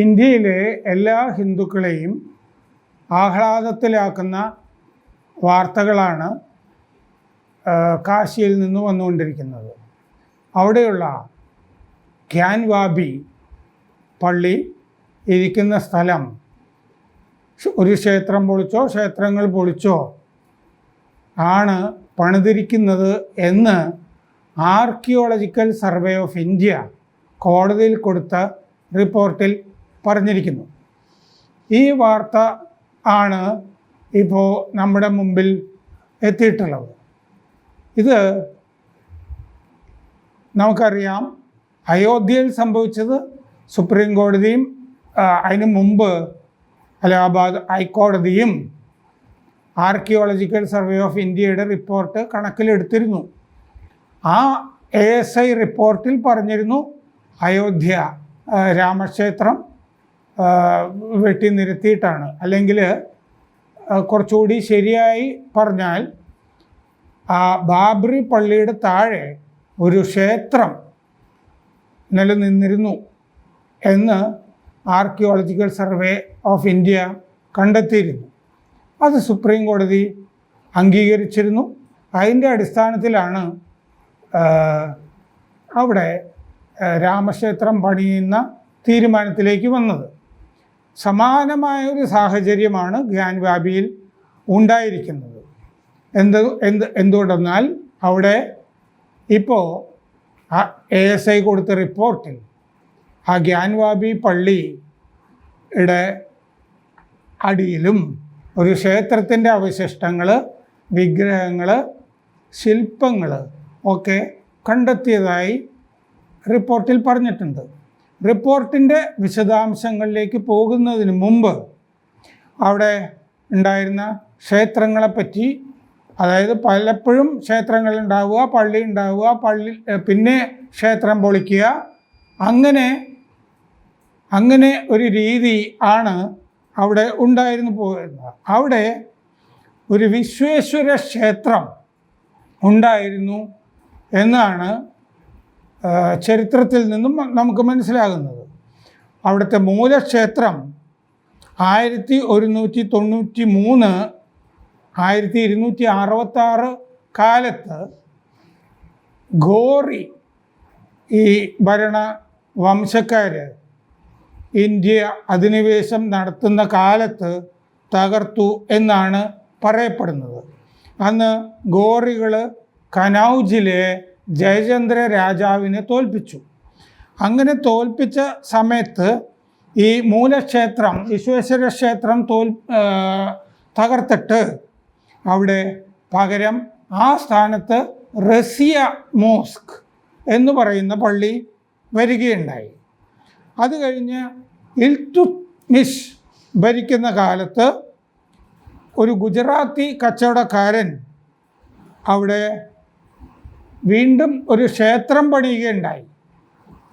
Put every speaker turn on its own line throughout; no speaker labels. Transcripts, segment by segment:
ഇന്ത്യയിലെ എല്ലാ ഹിന്ദുക്കളെയും ആഹ്ലാദത്തിലാക്കുന്ന വാർത്തകളാണ് കാശിയിൽ നിന്ന് വന്നുകൊണ്ടിരിക്കുന്നത്. അവിടെയുള്ള ഖ്യാൻവാബി പള്ളി ഇരിക്കുന്ന സ്ഥലം ഒരു ക്ഷേത്രം പൊളിച്ചോ ക്ഷേത്രങ്ങൾ പൊളിച്ചോ ആണ് പണിതിരിക്കുന്നത് എന്ന് ആർക്കിയോളജിക്കൽ സർവേ ഓഫ് ഇന്ത്യ കോടതിയിൽ കൊടുത്ത റിപ്പോർട്ടിൽ പറഞ്ഞിരിക്കുന്നു. ഈ വാർത്ത ആണ് ഇപ്പോൾ നമ്മുടെ മുമ്പിൽ എത്തിയിട്ടുള്ളത്. ഇത് നമുക്കറിയാം അയോധ്യയിൽ സംഭവിച്ചത് സുപ്രീം കോടതിയും അതിന് മുമ്പ് അലഹാബാദ് ഹൈക്കോടതിയും ആർക്കിയോളജിക്കൽ സർവേ ഓഫ് ഇന്ത്യയുടെ റിപ്പോർട്ട് കണക്കിലെടുത്തിരുന്നു. ആ എ എസ് ഐ റിപ്പോർട്ടിൽ പറഞ്ഞിരുന്നു അയോധ്യ രാമക്ഷേത്രം വെട്ടി നിരത്തിയിട്ടാണ്. അല്ലെങ്കിൽ കുറച്ചുകൂടി ശരിയായി പറഞ്ഞാൽ ആ ബാബറി പള്ളിയുടെ താഴെ ഒരു ക്ഷേത്രം നിലനിന്നിരുന്നു എന്ന് ആർക്കിയോളജിക്കൽ സർവേ ഓഫ് ഇന്ത്യ കണ്ടെത്തിയിരുന്നു. അത് സുപ്രീം കോടതി അംഗീകരിച്ചിരുന്നു. അതിന്റെ അടിസ്ഥാനത്തിലാണ് അവിടെ രാമക്ഷേത്രം പണിയുന്ന തീരുമാനത്തിലേക്ക് വന്നത്. സമാനമായ ഒരു സാഹചര്യമാണ് ഗ്യാൻവാബിയിൽ ഉണ്ടായിരിക്കുന്നത്. എന്ത് എന്ത് എന്തുകൊണ്ടെന്നാൽ അവിടെ ഇപ്പോൾ എ എസ് ഐ കൊടുത്ത റിപ്പോർട്ടിൽ ആ ഗ്യാൻവാബി പള്ളിയുടെ അടിയിലും ഒരു ക്ഷേത്രത്തിന്റെ അവശിഷ്ടങ്ങൾ വിഗ്രഹങ്ങൾ ശില്പങ്ങൾ ഒക്കെ കണ്ടെത്തിയതായി റിപ്പോർട്ടിൽ പറഞ്ഞിട്ടുണ്ട്. റിപ്പോർട്ടിന്റെ വിശദാംശങ്ങളിലേക്ക് പോകുന്നതിന് മുമ്പ് അവിടെ ഉണ്ടായിരുന്ന ക്ഷേത്രങ്ങളെപ്പറ്റി അതായത് പലപ്പോഴും ക്ഷേത്രങ്ങൾ ഉണ്ടാവുക പള്ളി ഉണ്ടാവുക പള്ളി പിന്നെ ക്ഷേത്രം പൊളിക്കുക. അങ്ങനെ അങ്ങനെ ഒരു രീതി ആണ് അവിടെ ഉണ്ടായിരുന്നു പോയിരുന്നത് അവിടെ ഒരു വിശ്വേശ്വര ക്ഷേത്രം ഉണ്ടായിരുന്നു എന്നാണ് ചരിത്രത്തിൽ നിന്നും നമുക്ക് മനസ്സിലാകുന്നത്. അവിടുത്തെ മൂലക്ഷേത്രം ആയിരത്തി ഒരുന്നൂറ്റി തൊണ്ണൂറ്റി മൂന്ന് ആയിരത്തി ഇരുന്നൂറ്റി അറുപത്താറ് കാലത്ത് ഗോറി ഈ ഭരണ വംശക്കാർ ഇന്ത്യ അധിനിവേശം നടത്തുന്ന കാലത്ത് തകർത്തു എന്നാണ് പറയപ്പെടുന്നത്. അന്ന് ഗോറികൾ കനൗജിലെ ജയചന്ദ്ര രാജാവിനെ തോൽപ്പിച്ചു. അങ്ങനെ തോൽപ്പിച്ച സമയത്ത് ഈ മൂലക്ഷേത്രം വിശ്വേശ്വര ക്ഷേത്രം തോൽ തകർത്തിട്ട് അവിടെ പകരം ആ സ്ഥാനത്ത് റസിയ മോസ്ക് എന്ന് പറയുന്ന പള്ളി വരികയുണ്ടായി. അത് കഴിഞ്ഞ് ഇൽത്തുമിഷ് ഭരിക്കുന്ന കാലത്ത് ഒരു ഗുജറാത്തി കച്ചവടക്കാരൻ അവിടെ വീണ്ടും ഒരു ക്ഷേത്രം പണിയുകയുണ്ടായി.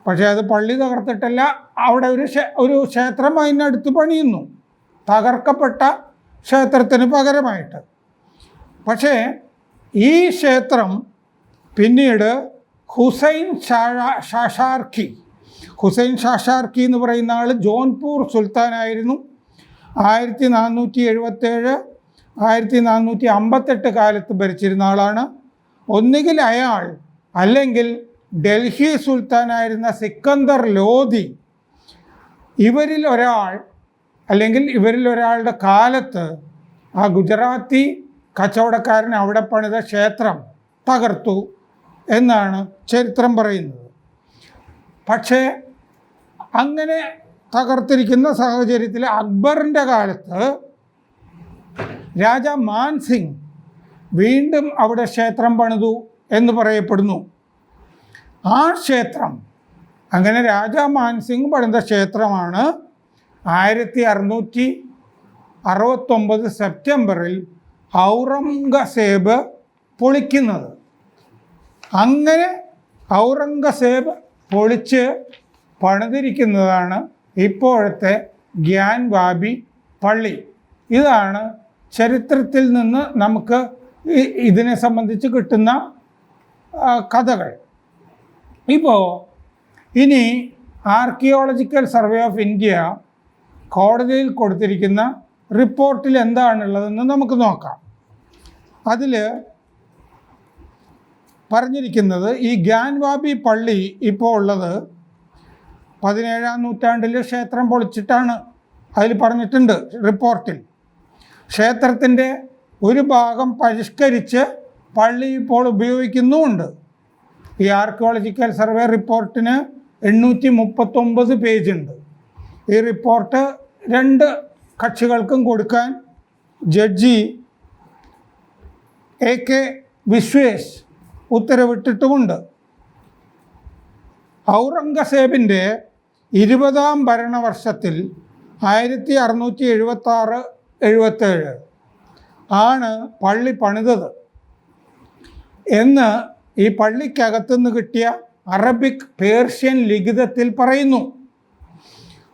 പക്ഷേ അത് പള്ളി തകർത്തിട്ടല്ല അവിടെ ഒരു ഒരു ക്ഷേത്രം അതിനടുത്ത് പണിയുന്നു. തകർക്കപ്പെട്ട ക്ഷേത്രത്തിന് പകരമായിട്ട്. പക്ഷേ ഈ ക്ഷേത്രം പിന്നീട് ഹുസൈൻ ഷാ- ഷാഷാർഖി ഹുസൈൻ ഷാഷാർക്കി എന്ന് പറയുന്ന ആൾ ജോൺപൂർ സുൽത്താനായിരുന്നു. ആയിരത്തി നാനൂറ്റി എഴുപത്തേഴ് ആയിരത്തി നാനൂറ്റി അമ്പത്തെട്ട് കാലത്ത് ഭരിച്ചിരുന്ന ആളാണ്. ഒന്നുകിൽ അയാൾ അല്ലെങ്കിൽ ഡൽഹി സുൽത്താനായിരുന്ന സിക്കന്ദർ ലോധി ഇവരിൽ ഒരാൾ അല്ലെങ്കിൽ ഇവരിൽ ഒരാളുടെ കാലത്ത് ആ ഗുജറാത്തി കച്ചവടക്കാരൻ അവിടെ പണിത ക്ഷേത്രം തകർത്തു എന്നാണ് ചരിത്രം പറയുന്നത്. പക്ഷേ അങ്ങനെ തകർത്തിരിക്കുന്ന സാഹചര്യത്തിൽ അക്ബറിന്റെ കാലത്ത് രാജ മാൻസിംഗ് വീണ്ടും അവിടെ ക്ഷേത്രം പണിതു എന്ന് പറയപ്പെടുന്നു. ആ ക്ഷേത്രം അങ്ങനെ രാജാ മാൻസിംഗ് പണിത ക്ഷേത്രമാണ് ആയിരത്തി അറുന്നൂറ്റി അറുപത്തൊമ്പത് സെപ്റ്റംബറിൽ ഔറംഗസേബ് പൊളിക്കുന്നത്. അങ്ങനെ ഔറംഗസേബ് പൊളിച്ച് പണിതിരിക്കുന്നതാണ് ഇപ്പോഴത്തെ ഗ്യാൻ ബാബി പള്ളി. ഇതാണ് ചരിത്രത്തിൽ നിന്ന് നമുക്ക് ഇതിനെ സംബന്ധിച്ച് കിട്ടുന്ന കഥകൾ. ഇപ്പോൾ ഇനി ആർക്കിയോളജിക്കൽ സർവേ ഓഫ് ഇന്ത്യ കോടതിയിൽ കൊടുത്തിരിക്കുന്ന റിപ്പോർട്ടിൽ എന്താണുള്ളതെന്ന് നമുക്ക് നോക്കാം. അതിൽ പറഞ്ഞിരിക്കുന്നത് ഈ ഗ്യാൻവാബി പള്ളി ഇപ്പോൾ ഉള്ളത് പതിനേഴാം നൂറ്റാണ്ടിൽ ക്ഷേത്രം പൊളിച്ചിട്ടാണ് അതിൽ പറഞ്ഞിട്ടുണ്ട് റിപ്പോർട്ടിൽ. ക്ഷേത്രത്തിന്റെ ഒരു ഭാഗം പരിഷ്കരിച്ച് പള്ളി ഇപ്പോൾ ഉപയോഗിക്കുന്നുമുണ്ട്. ഈ ആർക്കിയോളജിക്കൽ സർവേ റിപ്പോർട്ടിന് എണ്ണൂറ്റി മുപ്പത്തൊമ്പത് പേജുണ്ട്. ഈ റിപ്പോർട്ട് രണ്ട് കക്ഷികൾക്കും കൊടുക്കാൻ ജഡ്ജി എ കെ വിശ്വേഷ് ഉത്തരവിട്ടിട്ടുമുണ്ട്. ഔറംഗസേബിന്റെ ഇരുപതാം ഭരണവർഷത്തിൽ ആയിരത്തി അറുന്നൂറ്റി എഴുപത്തി ആറ് എഴുപത്തേഴ് ആണ് പള്ളി പണിതത്. എന്ന് ഈ പള്ളിക്കകത്തുനിന്ന് കിട്ടിയ അറബിക് പേർഷ്യൻ ലിഖിതത്തിൽ പറയുന്നു.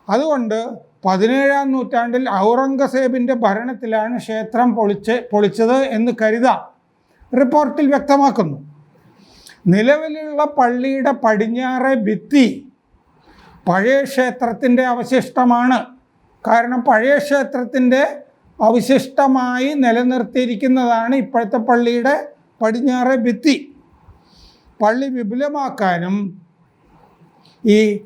അതുകൊണ്ട് പതിനേഴാം നൂറ്റാണ്ടിൽ ഔറംഗസേബിന്റെ ഭരണത്തിലാണ് ക്ഷേത്രം പൊളിച്ച് പൊളിച്ചത് എന്ന് കരുതാം. റിപ്പോർട്ടിൽ വ്യക്തമാക്കുന്നു. നിലവിലുള്ള പള്ളിയുടെ പടിഞ്ഞാറെ ഭിത്തി പഴയ ക്ഷേത്രത്തിന്റെ അവശിഷ്ടമാണ്. കാരണം പഴയ ക്ഷേത്രത്തിന്റെ അവശിഷ്ടമായി നിലനിർത്തിയിരിക്കുന്നതാണ് ഇപ്പോഴത്തെ പള്ളിയുടെ പടിഞ്ഞാറെ ഭിത്തി. പള്ളി വിപുലമാക്കാനും ഈ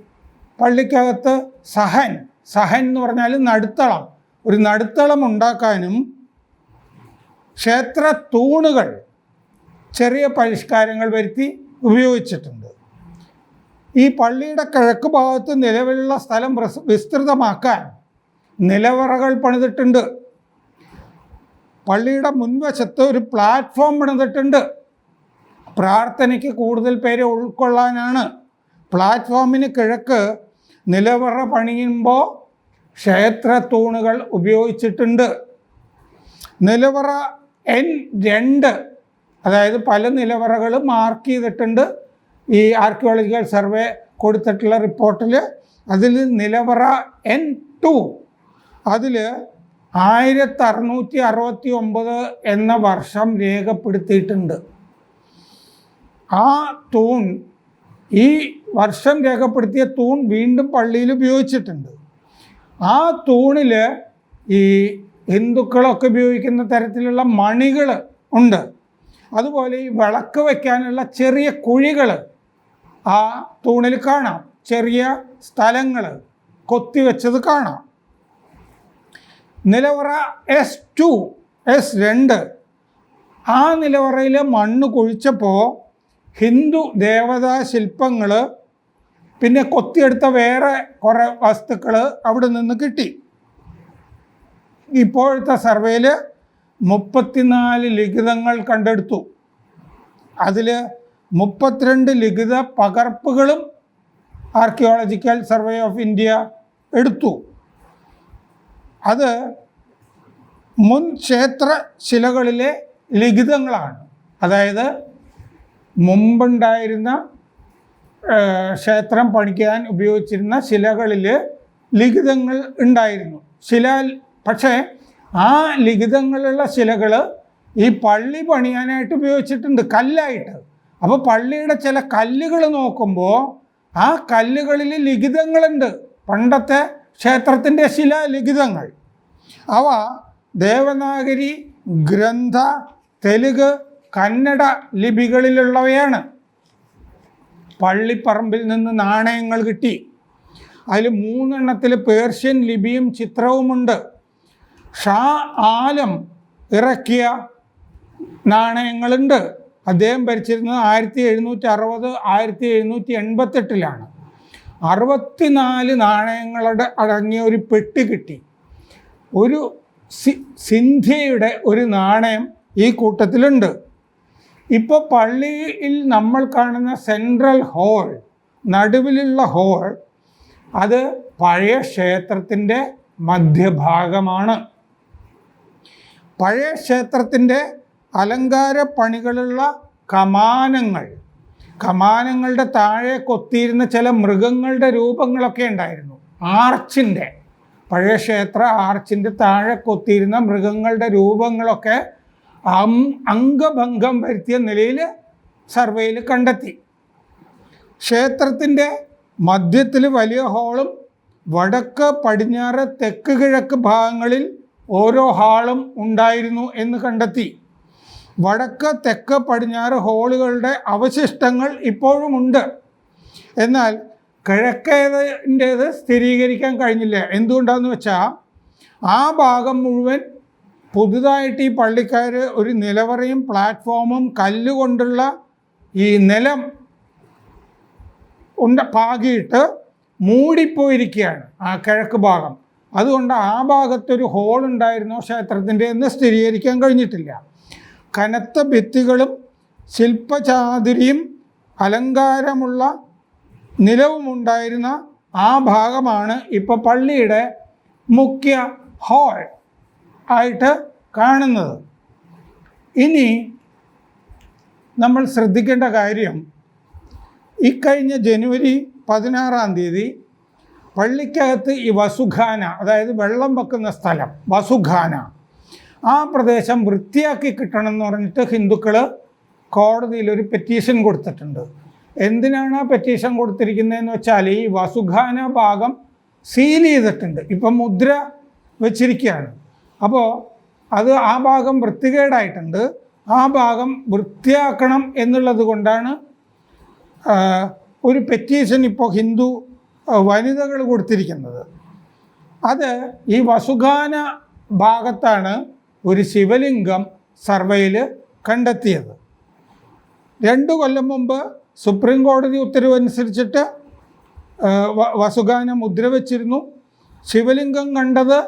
പള്ളിക്കകത്ത് സഹൻ സഹൻ എന്ന് പറഞ്ഞാൽ നടുത്തളം. ഒരു നടുത്തളം ഉണ്ടാക്കാനും ക്ഷേത്ര തൂണുകൾ ചെറിയ പരിഷ്കാരങ്ങൾ വരുത്തി ഉപയോഗിച്ചിട്ടുണ്ട്. ഈ പള്ളിയുടെ കിഴക്ക് ഭാഗത്ത് നിലവിലുള്ള സ്ഥലം വിസ്തൃതമാക്കാൻ നിലവറകൾ പണിതിട്ടുണ്ട്. പള്ളിയുടെ മുൻവശത്ത് ഒരു പ്ലാറ്റ്ഫോം പണിതിട്ടുണ്ട് പ്രാർത്ഥനയ്ക്ക് കൂടുതൽ പേരെ ഉൾക്കൊള്ളാനാണ്. പ്ലാറ്റ്ഫോമിന് കിഴക്ക് നിലവറ പണിയുമ്പോൾ ക്ഷേത്ര തൂണുകൾ ഉപയോഗിച്ചിട്ടുണ്ട്. നിലവറ എൻ രണ്ട് അതായത് പല നിലവറകൾ മാർക്ക് ചെയ്തിട്ടുണ്ട്. ഈ ആർക്കിയോളജിക്കൽ സർവേ കൊടുത്തിട്ടുള്ള റിപ്പോർട്ടിൽ അതിൽ നിലവറ എൻ ടു അതിൽ ആയിരത്തി അറുന്നൂറ്റി അറുപത്തി ഒമ്പത് എന്ന വർഷം രേഖപ്പെടുത്തിയിട്ടുണ്ട്. ആ തൂൺ ഈ വർഷം രേഖപ്പെടുത്തിയ തൂൺ വീണ്ടും പള്ളിയിൽ ഉപയോഗിച്ചിട്ടുണ്ട്. ആ തൂണിൽ ഈ ഹിന്ദുക്കളൊക്കെ ഉപയോഗിക്കുന്ന തരത്തിലുള്ള മണികൾ ഉണ്ട്. അതുപോലെ ഈ വിളക്ക് വയ്ക്കാനുള്ള ചെറിയ കുഴികൾ ആ തൂണിൽ കാണാം. ചെറിയ സ്ഥലങ്ങൾ കൊത്തിവെച്ചത് കാണാം. നിലവറ എസ് ടു എസ് രണ്ട് ആ നിലവറയിൽ മണ്ണ് കുഴിച്ചപ്പോൾ ഹിന്ദു ദേവതാ ശില്പങ്ങൾ പിന്നെ കൊത്തിയെടുത്ത വേറെ കുറേ വസ്തുക്കൾ അവിടെ നിന്ന് കിട്ടി. ഇപ്പോഴത്തെ സർവേയിൽ മുപ്പത്തിനാല് ലിഖിതങ്ങൾ കണ്ടെടുത്തു. അതിൽ മുപ്പത്തിരണ്ട് ലിഖിത പകർപ്പുകളും ആർക്കിയോളജിക്കൽ സർവേ ഓഫ് ഇന്ത്യ എടുത്തു. അത് മുൻ ക്ഷേത്ര ശിലകളിലെ ലിഖിതങ്ങളാണ്. അതായത് മുമ്പുണ്ടായിരുന്ന ക്ഷേത്രം പണിക്കാൻ ഉപയോഗിച്ചിരുന്ന ശിലകളിൽ ലിഖിതങ്ങൾ ഉണ്ടായിരുന്നു. ശില പക്ഷേ ആ ലിഖിതങ്ങളുള്ള ശിലകൾ ഈ പള്ളി പണിയാനായിട്ട് ഉപയോഗിച്ചിട്ടുണ്ട് കല്ലായിട്ട്. അപ്പോൾ പള്ളിയുടെ ചില കല്ലുകൾ നോക്കുമ്പോൾ ആ കല്ലുകളിൽ ലിഖിതങ്ങളുണ്ട്. പണ്ടത്തെ ക്ഷേത്രത്തിന്റെ ശില ലിഖിതങ്ങൾ അവ ദേവനാഗരി ഗ്രന്ഥ തെലുഗ് കന്നഡ ലിപികളിലുള്ളവയാണ്. പള്ളിപ്പറമ്പിൽ നിന്ന് നാണയങ്ങൾ കിട്ടി. അതിൽ മൂന്നെണ്ണത്തിൽ പേർഷ്യൻ ലിപിയും ചിത്രവുമുണ്ട്. ഷാ ആലം ഇറക്കിയ നാണയങ്ങളുണ്ട്. അദ്ദേഹം ഭരിച്ചിരുന്നത് ആയിരത്തി എഴുന്നൂറ്റി അറുപത് ആയിരത്തി എഴുന്നൂറ്റി എൺപത്തെട്ടിലാണ് അറുപത്തിനാല് നാണയങ്ങളുടെ അടങ്ങിയ ഒരു പെട്ടി കിട്ടി. ഒരു സിന്ധ്യയുടെ ഒരു നാണയം ഈ കൂട്ടത്തിലുണ്ട്. ഇപ്പോൾ പള്ളിയിൽ നമ്മൾ കാണുന്ന സെൻട്രൽ ഹോൾ നടുവിലുള്ള ഹോൾ അത് പഴയ ക്ഷേത്രത്തിന്റെ മധ്യഭാഗമാണ്. പഴയ ക്ഷേത്രത്തിന്റെ അലങ്കാര പണികളുള്ള കമാനങ്ങൾ കമാനങ്ങളുടെ താഴെ കൊത്തിയിരുന്ന ചില മൃഗങ്ങളുടെ രൂപങ്ങളൊക്കെ ഉണ്ടായിരുന്നു. ആർച്ചിന്റെ പഴയ ക്ഷേത്ര ആർച്ചിന്റെ താഴെ കൊത്തിയിരുന്ന മൃഗങ്ങളുടെ രൂപങ്ങളൊക്കെ അംഗഭംഗം വരുത്തിയ നിലയിൽ സർവേയിൽ കണ്ടെത്തി. ക്ഷേത്രത്തിന്റെ മധ്യത്തിൽ വലിയ ഹാളും വടക്ക് പടിഞ്ഞാറ് തെക്ക് കിഴക്ക് ഭാഗങ്ങളിൽ ഓരോ ഹാളും ഉണ്ടായിരുന്നു എന്ന് കണ്ടെത്തി. വടക്ക് തെക്ക് പടിഞ്ഞാറ് ഹോളുകളുടെ അവശിഷ്ടങ്ങൾ ഇപ്പോഴുമുണ്ട് എന്നാൽ കിഴക്കേതിന്റേത് സ്ഥിരീകരിക്കാൻ കഴിഞ്ഞില്ല. എന്തുകൊണ്ടാന്ന് വെച്ചാൽ ആ ഭാഗം മുഴുവൻ പുതുതായിട്ട് ഈ പള്ളിക്കാർ ഒരു നിലവറയും പ്ലാറ്റ്ഫോമും കല്ലുകൊണ്ടുള്ള ഈ നിലം ഉണ്ട പാകിയിട്ട് മൂടിപ്പോയിരിക്കുകയാണ് ആ കിഴക്ക് ഭാഗം. അതുകൊണ്ട് ആ ഭാഗത്തൊരു ഹോൾ ഉണ്ടായിരുന്നു ക്ഷേത്രത്തിന്റെ എന്ന് സ്ഥിരീകരിക്കാൻ കഴിഞ്ഞിട്ടില്ല. കനത്ത ഭിത്തികളും ശില്പചാതുരിയും അലങ്കാരമുള്ള നിലവുമുണ്ടായിരുന്ന ആ ഭാഗമാണ് ഇപ്പോൾ പള്ളിയുടെ മുഖ്യ ഹാൾ ആയിട്ട് കാണുന്നത്. ഇനി നമ്മൾ ശ്രദ്ധിക്കേണ്ട കാര്യം ഇക്കഴിഞ്ഞ ജനുവരി പതിനാറാം തീയതി പള്ളിക്കകത്ത് ഈ വസുഖാന അതായത് വെള്ളം വെക്കുന്ന സ്ഥലം വസുഖാന ആ പ്രദേശം വൃത്തിയാക്കി കിട്ടണം എന്ന് പറഞ്ഞിട്ട് ഹിന്ദുക്കൾ കോടതിയിൽ ഒരു പെറ്റീഷൻ കൊടുത്തിട്ടുണ്ട്. എന്തിനാണ് പെറ്റീഷൻ കൊടുത്തിരിക്കുന്നതെന്ന് വെച്ചാൽ ഈ വസുഖാന ഭാഗം സീൽ ചെയ്തിട്ടുണ്ട്. ഇപ്പം മുദ്ര വെച്ചിരിക്കുകയാണ്. അപ്പോൾ അത് ആ ഭാഗം വൃത്തികേടായിട്ടുണ്ട്. ആ ഭാഗം വൃത്തിയാക്കണം എന്നുള്ളത് കൊണ്ടാണ് ഒരു പെറ്റീഷൻ ഇപ്പോൾ ഹിന്ദു വനിതകൾ കൊടുത്തിരിക്കുന്നത്. അത് ഈ വസുഖാന ഭാഗത്താണ് ഒരു ശിവലിംഗം സർവേയിൽ കണ്ടെത്തിയത്. രണ്ട് കൊല്ലം മുമ്പ് സുപ്രീം കോടതി ഉത്തരവനുസരിച്ചിട്ട് അനുസരിച്ചിട്ട് വ- മുദ്ര വച്ചിരുന്നു ശിവലിംഗം കണ്ടത്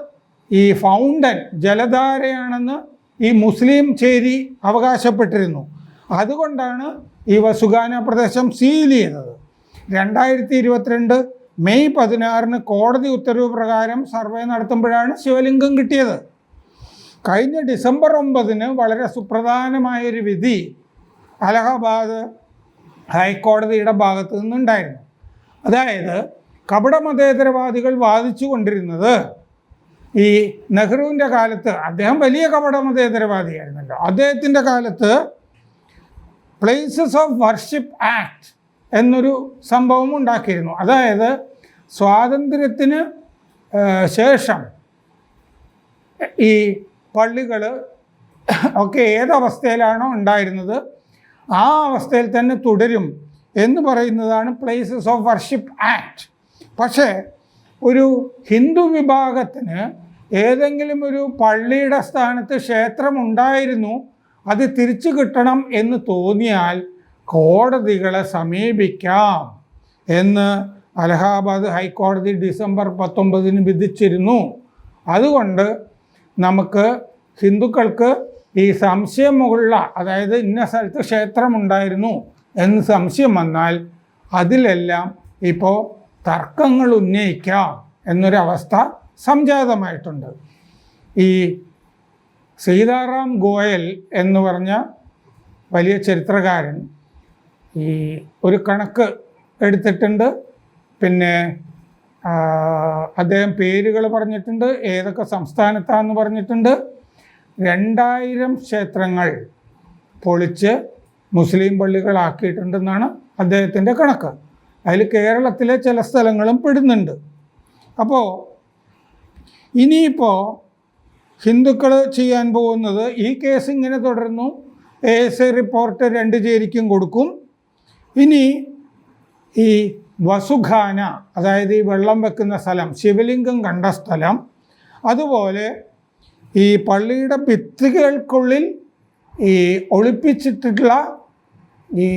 ഈ ഫൗണ്ടൻ ജലധാരയാണെന്ന് ഈ മുസ്ലിം ചേരി അവകാശപ്പെട്ടിരുന്നു. അതുകൊണ്ടാണ് ഈ വസുഗാന പ്രദേശം സീൽ ചെയ്തത്. രണ്ടായിരത്തി ഇരുപത്തിരണ്ട് മെയ് പതിനാറിന് കോടതി ഉത്തരവ് പ്രകാരം സർവേ നടത്തുമ്പോഴാണ് ശിവലിംഗം കിട്ടിയത്. കഴിഞ്ഞ ഡിസംബർ ഒമ്പതിന് വളരെ സുപ്രധാനമായൊരു വിധി അലഹബാദ് ഹൈക്കോടതിയുടെ ഭാഗത്ത് നിന്നുണ്ടായിരുന്നു. അതായത് കപടമതേതരവാദികൾ വാദിച്ചു കൊണ്ടിരുന്നത് ഈ നെഹ്റുവിന്റെ കാലത്ത് അദ്ദേഹം വലിയ കപടമതേതരവാദിയായിരുന്നല്ലോ അദ്ദേഹത്തിന്റെ കാലത്ത് പ്ലേസസ് ഓഫ് വർഷിപ്പ് ആക്ട് എന്നൊരു സംഭവം ഉണ്ടാക്കിയിരുന്നു. അതായത് സ്വാതന്ത്ര്യത്തിന് ശേഷം ഈ പള്ളികൾ ഒക്കെ ഏതവസ്ഥയിലാണോ ഉണ്ടായിരുന്നത്? ആ അവസ്ഥയിൽ തന്നെ തുടരും എന്ന് പറയുന്നതാണ് പ്ലേസസ് ഓഫ് വർഷിപ്പ് ആക്ട് പക്ഷേ ഒരു ഹിന്ദു വിഭാഗത്തിന് ഏതെങ്കിലും ഒരു പള്ളിയുടെ സ്ഥാനത്ത് ക്ഷേത്രം ഉണ്ടായിരുന്നു അത് തിരിച്ചു കിട്ടണം എന്ന് തോന്നിയാൽ കോടതികളെ സമീപിക്കാം എന്ന് അലഹാബാദ് ഹൈക്കോടതി ഡിസംബർ പത്തൊമ്പതിന് വിധിച്ചിരുന്നു. അതുകൊണ്ട് നമുക്ക് ഹിന്ദുക്കൾക്ക് ഈ സംശയമുള്ള അതായത് ഇന്ന സ്ഥലത്ത് ക്ഷേത്രമുണ്ടായിരുന്നു എന്ന് സംശയം വന്നാൽ അതിലെല്ലാം ഇപ്പോൾ തർക്കങ്ങൾ ഉന്നയിക്കാം എന്നൊരവസ്ഥ സംജാതമായിട്ടുണ്ട്. ഈ സീതാറാം ഗോയൽ എന്ന് പറഞ്ഞ വലിയ ചരിത്രകാരൻ ഈ ഒരു കണക്ക് എടുത്തിട്ടുണ്ട്. പിന്നെ അദ്ദേഹം പേരുകൾ പറഞ്ഞിട്ടുണ്ട് ഏതൊക്കെ സംസ്ഥാനത്താന്ന് പറഞ്ഞിട്ടുണ്ട്. രണ്ടായിരം ക്ഷേത്രങ്ങൾ പൊളിച്ച് മുസ്ലിം പള്ളികളാക്കിയിട്ടുണ്ടെന്നാണ് അദ്ദേഹത്തിന്റെ കണക്ക്. അതിൽ കേരളത്തിലെ ചില സ്ഥലങ്ങളും പെടുന്നുണ്ട്. അപ്പോൾ ഇനിയിപ്പോൾ ഹിന്ദുക്കൾ ചെയ്യാൻ പോകുന്നത് ഈ കേസ് ഇങ്ങനെ തുടർന്നു എ എസ് ഐ റിപ്പോർട്ട് രണ്ട് ചേരിക്കും കൊടുക്കും. ഇനി ഈ വസുഖാന അതായത് ഈ വെള്ളം വെക്കുന്ന സ്ഥലം ശിവലിംഗം കണ്ട സ്ഥലം അതുപോലെ ഈ പള്ളിയുടെ ഭിത്തികൾക്കുള്ളിൽ ഈ ഒളിപ്പിച്ചിട്ടുള്ള ഈ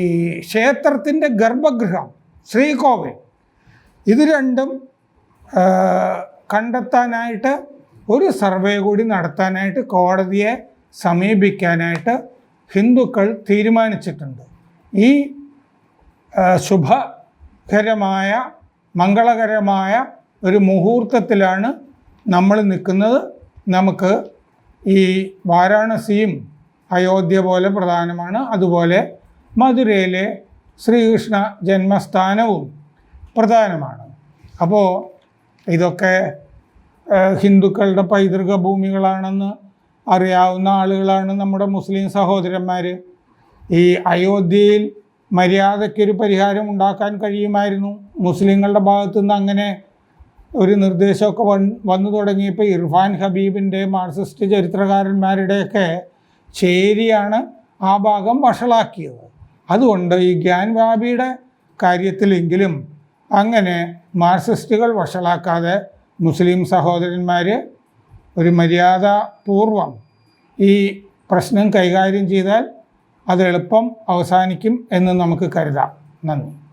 ക്ഷേത്രത്തിന്റെ ഗർഭഗൃഹം ശ്രീകോവിൽ. ഇത് രണ്ടും കണ്ടെത്താനായിട്ട് ഒരു സർവേ കൂടി നടത്താനായിട്ട് കോടതിയെ സമീപിക്കാനായിട്ട് ഹിന്ദുക്കൾ തീരുമാനിച്ചിട്ടുണ്ട്. ഈ ശുഭകരമായ മംഗളകരമായ ഒരു മുഹൂർത്തത്തിലാണ് നമ്മൾ നിൽക്കുന്നത്. നമുക്ക് ഈ വാരാണസിയും അയോധ്യ പോലെ പ്രധാനമാണ്. അതുപോലെ മധുരയിലെ ശ്രീകൃഷ്ണ ജന്മസ്ഥാനവും പ്രധാനമാണ്. അപ്പോൾ ഇതൊക്കെ ഹിന്ദുക്കളുടെ പൈതൃക ഭൂമികളാണെന്ന് അറിയാവുന്ന ആളുകളാണ് നമ്മുടെ മുസ്ലിം സഹോദരന്മാർ ഈ അയോധ്യയിൽ മര്യാദയ്ക്കൊരു പരിഹാരം ഉണ്ടാക്കാൻ കഴിയുമായിരുന്നു. മുസ്ലിങ്ങളുടെ ഭാഗത്തുനിന്ന് അങ്ങനെ ഒരു നിർദ്ദേശമൊക്കെ വന്ന് തുടങ്ങിയപ്പോൾ ഇർഫാൻ ഹബീബിന്റെ മാർക്സിസ്റ്റ് ചരിത്രകാരന്മാരുടെയൊക്കെ ചേരിയാണ് ആ ഭാഗം വഷളാക്കിയത്. അതുകൊണ്ട് ഈ ഗ്യാൻ വാബിയുടെ കാര്യത്തിലെങ്കിലും അങ്ങനെ മാർക്സിസ്റ്റുകൾ വഷളാക്കാതെ മുസ്ലിം സഹോദരന്മാർ ഒരു മര്യാദാപൂർവം ഈ പ്രശ്നം കൈകാര്യം ചെയ്താൽ അത് എളുപ്പം അവസാനിക്കും എന്ന് നമുക്ക് കരുതാം. നന്ദി.